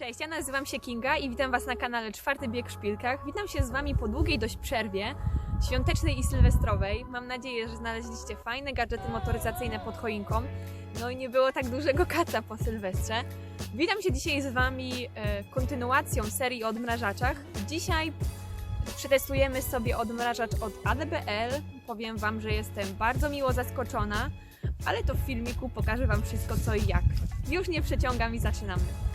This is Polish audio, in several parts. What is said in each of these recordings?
Cześć, ja nazywam się Kinga i witam Was na kanale Czwarty Bieg w Szpilkach. Witam się z Wami po długiej dość przerwie, świątecznej i sylwestrowej. Mam nadzieję, że znaleźliście fajne gadżety motoryzacyjne pod choinką. No i nie było tak dużego kaca po Sylwestrze. Witam się dzisiaj z Wami e, kontynuacją serii o odmrażaczach. Dzisiaj przetestujemy sobie odmrażacz od ADBL. Powiem Wam, że jestem bardzo miło zaskoczona, ale to w filmiku pokażę Wam wszystko co i jak. Już nie przeciągam i zaczynamy.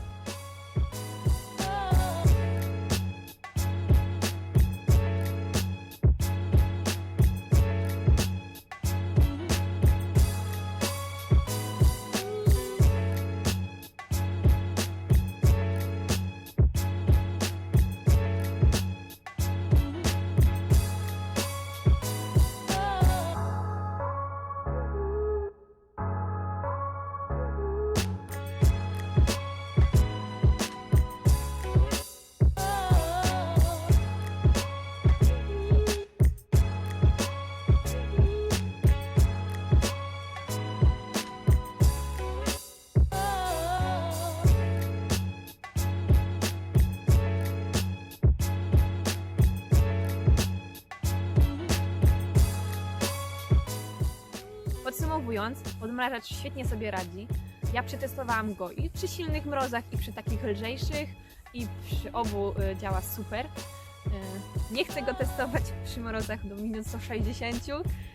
Podsumowując, odmrażacz świetnie sobie radzi. Ja przetestowałam go i przy silnych mrozach, i przy takich lżejszych, i przy obu y, działa super. Y, Nie chcę go testować przy mrozach do minus 160.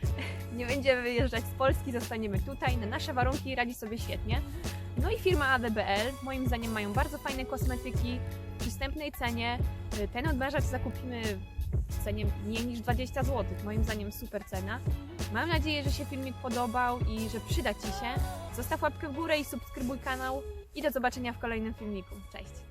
Nie będziemy wyjeżdżać z Polski, zostaniemy tutaj. Na nasze warunki radzi sobie świetnie. No i firma ADBL, moim zdaniem mają bardzo fajne kosmetyki w przystępnej cenie. Y, Ten odmrażacz zakupimy w cenie mniej niż 20 zł. Moim zdaniem super cena. Mam nadzieję, że się filmik podobał i że przyda Ci się. Zostaw łapkę w górę i subskrybuj kanał. I do zobaczenia w kolejnym filmiku. Cześć!